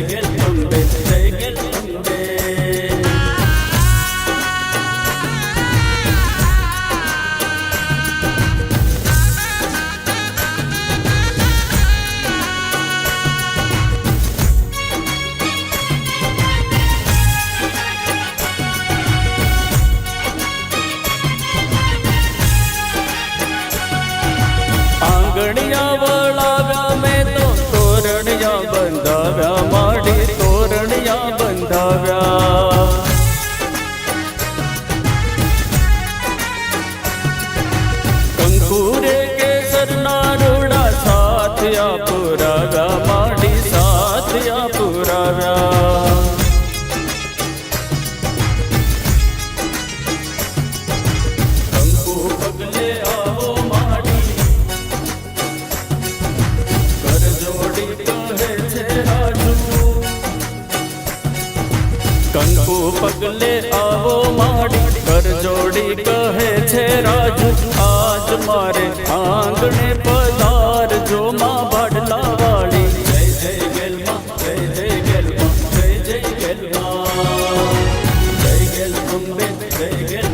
again. Say again.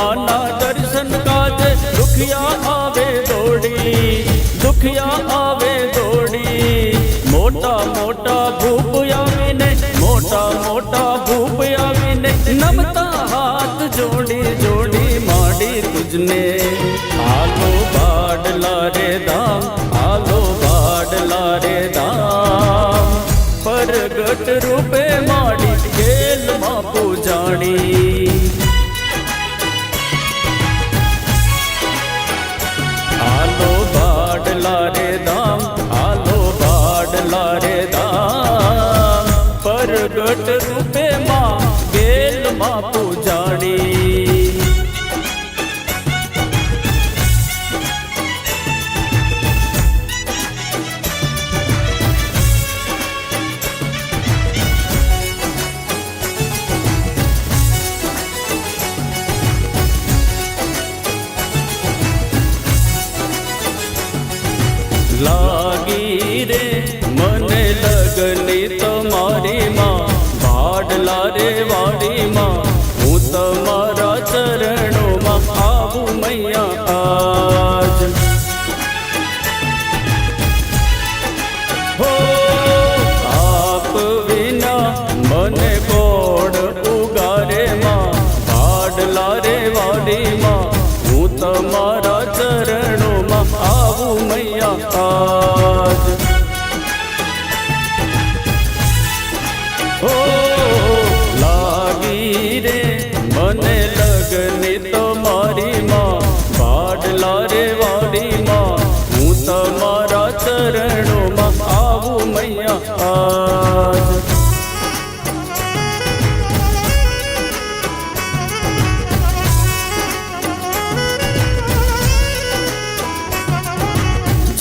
માના દર્શન કાજે દુખિયા આવે દોડી, દુખિયા આવે દોડી. મોટા મોટા ભૂપ આવીને, મોટા મોટા ભૂપ આવીને નમતા હાથ જોડી જોડી માડી તુજને. હાલો બાડલા રે દામ, હાલો બાડલા રે દામ. પ્રગટ રૂપે માં બેલમાં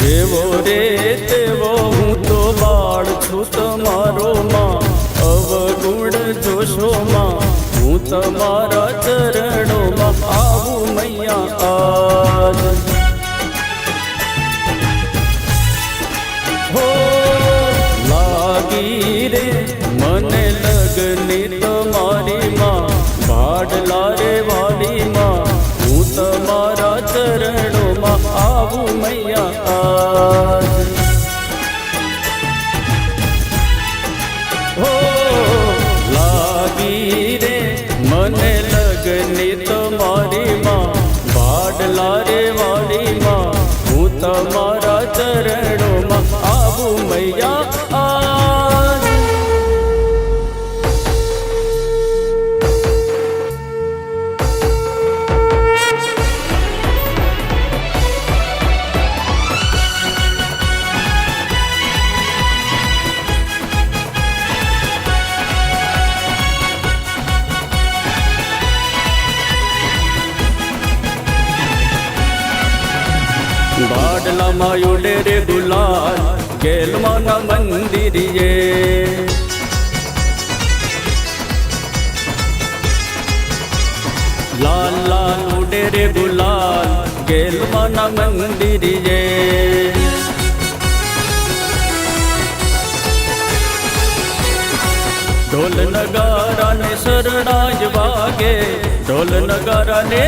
જેવો રે તેવો હું તો બાળ છું તમારો માં. અવગુણ જોશો માં. હું તમારા ચરણોમાં આવું મૈયા આ God બાટલામાં ઉડે રે ગુલાલ ગેલમાના મંદિરિયે લાલ લાલ ઉડે રે ગુલાલ ગેલમાના મંદિરિયે ઢોલ નગારા ને શરણાય વાગે ઢોલ નગારા ને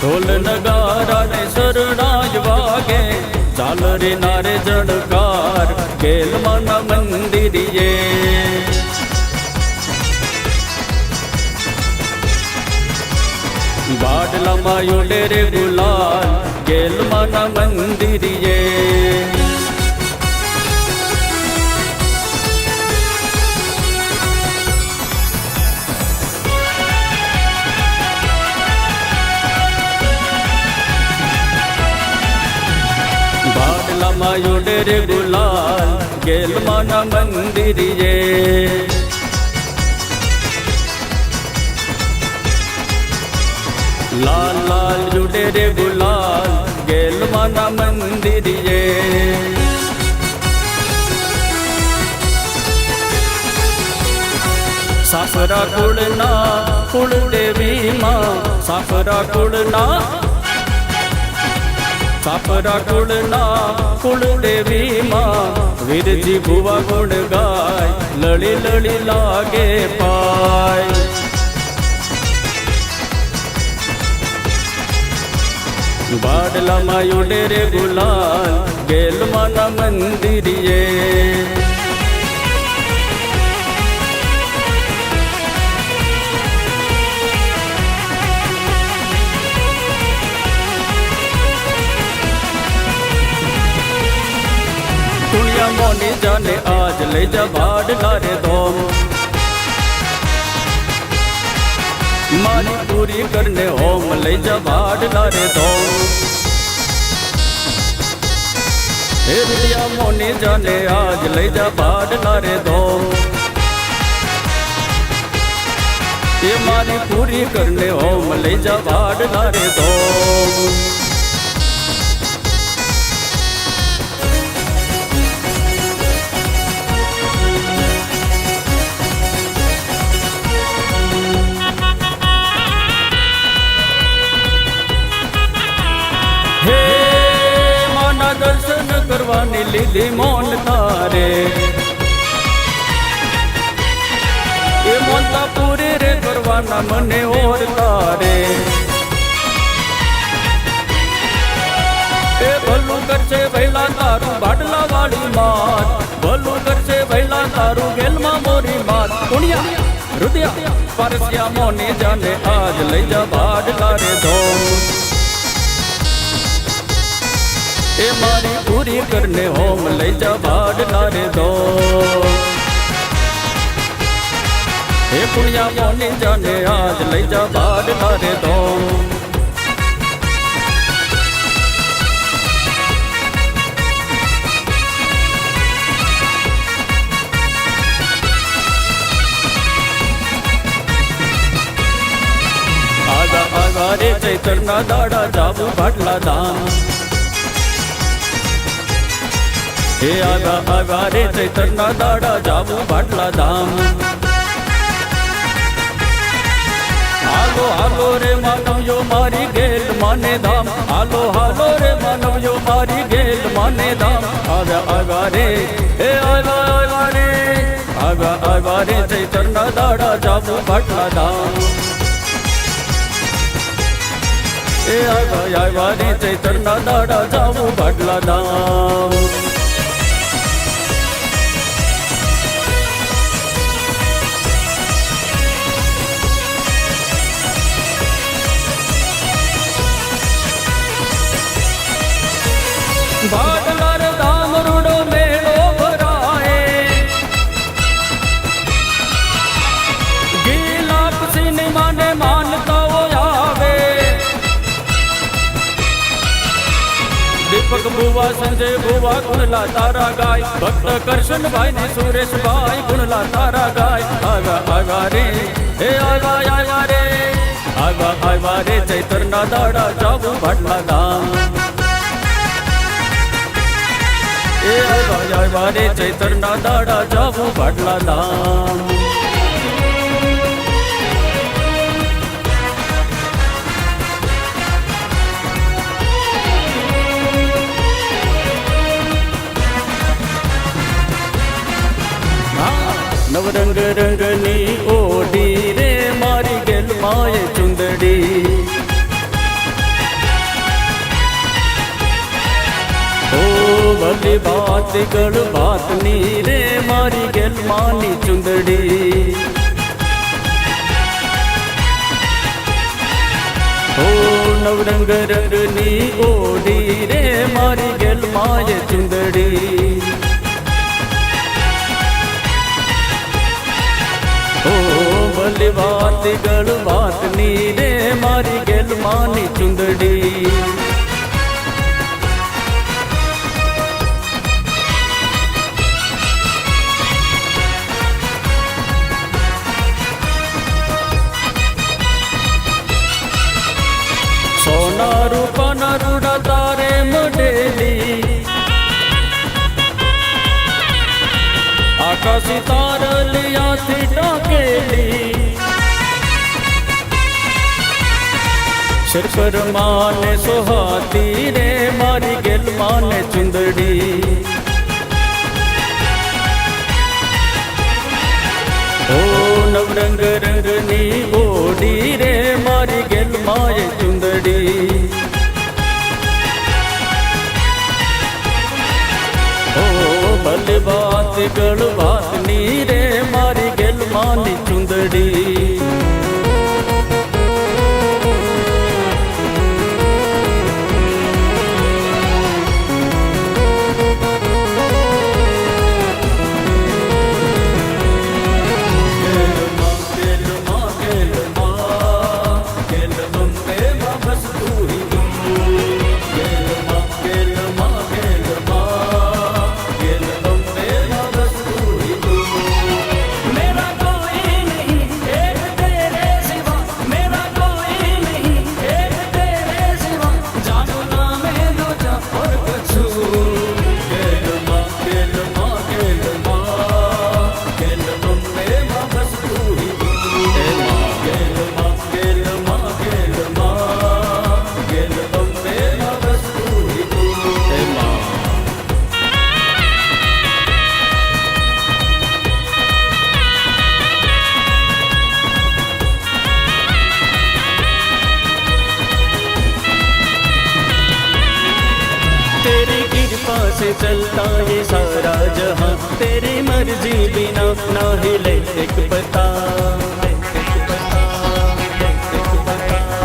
ઢોલ નગારા ને શરણાય વાગે. ચાલ રે નારે જણકાર કેલમાના મંદિરિયે બાડલામાં યોડે રે ગુલાલ, કેલમાના મંદિરિયે બાદલામાં ઉડે રે ગુલાલ ગેલમાના મંદિરિયે લાલ લાલ ઉડે રે ગુલાલ ગેલમાના મંદિરિયે સાફરા કુળના કુળદેવીમાં સાફરા કુળના સાપરા કુળના કુળદેવીમાં વીરજી ભુવા ગુણ ગાય, લળી લળી લાગે પાય. બાડલામાં ઉડે રે ગુલાલ, ગેલમાના મંદિરિયે જાને આજ લઈ જા બાડલા રે ધોમ મારી પૂરી કરને હોમ લઈ જા બાડલા રે ધોમ હે રૂડિયા મોની જાને આજ લઈ જા બાડલા રે ધોમ એ મારી પૂરી કરને હોમ લઈ જા બાડલા રે ધોમ લીધી મોન તારે. એ મોનતા પૂરી રે કરવાના મને ઓર તારે. એ ભલું કરશે વહેલા તારું બાટલા વાળી માત ભલું કરશે વહેલા તારું ગેલમાં મોરી માત કુણિયા રુદિયા, પરસ્યા મોને જાને આજ લઈ જા બાટલા રે ધોમ એ મારી પૂરી કરને હોમ લઈ જા બાડલા રે દો હે પુણ્યા મોની જાને આજ લઈ જા બાડલા રે દો આગા આગા રે ચૈતરના દાડા જાવું ભાટલા ધામ હે આગા આગા રે ચૈતરના દાડા જાવું ભાટલા ધામ હાલો હાલો રે માનવયો મારી ગેલ માને ધામ હાલો હાલો રે માનવયો મારી ગેલ માને ધામ આવ્યા આગા રે હે આવ્યા આવ્યા રે આગા આવ્યા રે ચૈતરના દાડા જાવું ભાટલા ધામ એ આગા આવ્યા રે ચૈતરના દાડા જાવું ભાટલા ધામ ભાગલાર ધામ રૂડો મેળો ભરાય. ગીલાપ સિનેમાને માનતાઓ આવે. દીપક ભુવા, સંજય ભુવા, ગુણલા તારા ગાય. ભક્ત કરશનભાઈ ને સુરેશભાઈ, ગુણલા તારા ગાય. આગા આગા રે, હે આગા આગા રે. આગા આગા રે, ચૈતરના દાડા જાવું ભાટલા ધામ. કરવા આવ્યા રે ચૈતરના દાડા જાવું ભાડલા ધામ નવરંગ રંગની ઓઢી રે મારી ગેલ માએ ભલી વાત ગળ બાતની રે, મારી ગેલ માની ચુંદડી. ઓ નવરંગ રંગની ઓડી રે, મારી ગેલ માય ચુંદડી. ઓ ભલે વાત ગળ વાતની રે, મારી ગેલ માની ચુંદડી. આકાશી તારલિયાથી ટાકેલી શિર પર માને સોહાતી રે, મારી ગેલ માને ચુંદડી. ઓ નવરંગ રંગની ઓડી રે, મારી ગેલ માએ ચુંદડી. ઓ ભલે વાત ગળ વાતની રે મારી ગેલ માની ચુંદડી. से चलता है सारा जहाँ। तेरी मर्ज़ी बिना ना हिले एक पता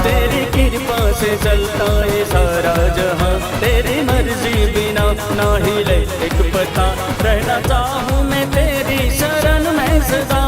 तेरी कृपा से चलता ये सारा जहाँ। तेरी मर्ज़ी बिना ना ले एक पता। रहना चाहूँ मैं तेरी शरण, में सदा